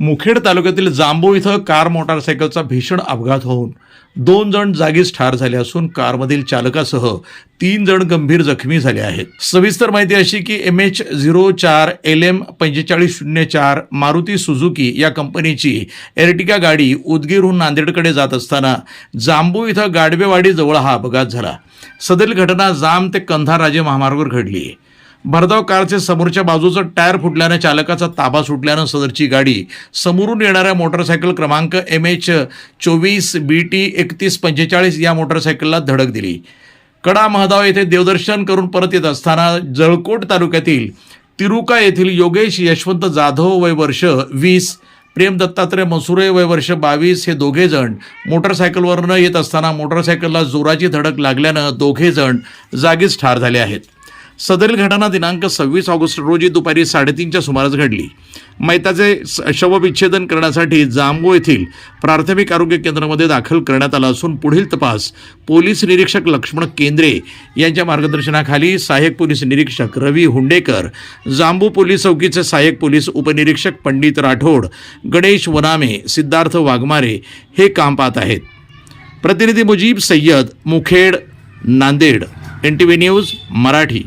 मुखेड तालुक्यातील जांबू इथं कार मोटारसायकलचा भीषण अपघात होऊन दोन जण जागीच ठार झाले असून कारमधील चालकासह तीन जण गंभीर जखमी झाले आहेत. सविस्तर माहिती अशी की एम एच झिरो चार एल एम पंचेचाळीस शून्य चार मारुती सुझुकी या कंपनीची एर्टिका गाडी उदगीरहून नांदेडकडे जात असताना जांबू इथं गाडवेवाडीजवळ हा अपघात झाला. सदरील घटना जाम ते कंधार राजे महामार्गावर घडली. आहे भरधाव कारचे समोरच्या बाजूचं टायर फुटल्यानं चालकाचा ताबा सुटल्यानं सदरची गाडी समोरून येणाऱ्या मोटरसायकल क्रमांक एम एच चोवीस बी टी एकतीस पंचेचाळीस या मोटरसायकलला धडक दिली. कडा महदाव येथे देवदर्शन करून परत येत असताना जळकोट तालुक्यातील तिरुका येथील योगेश यशवंत जाधव वय वर्ष वीस प्रेम दत्तात्रय मसुरे वय वर्ष बावीस हे दोघे जण मोटरसायकलवरनं येत असताना मोटरसायकलला जोराची धडक लागल्यानं दोघे जण जागीच ठार झाले आहेत. सदरील घटना दिनांक सव्वीस ऑगस्ट रोजी दुपारी साडेतीनच्या सुमारास घडली. मैताचे स- शवविच्छेदन करण्यासाठी जांबू येथील प्राथमिक आरोग्य केंद्रामध्ये दाखल करण्यात आला असून पुढील तपास पोलीस निरीक्षक लक्ष्मण केंद्रे यांच्या मार्गदर्शनाखाली सहाय्यक पोलीस निरीक्षक रवी हुंडेकर जांबू पोलीस चौकीचे सहाय्यक पोलीस उपनिरीक्षक पंडित राठोड गणेश वनामे सिद्धार्थ वाघमारे हे काम पाहत आहेत. प्रतिनिधी Mujib Sayyed Mukhed Nanded N T V news Marathi.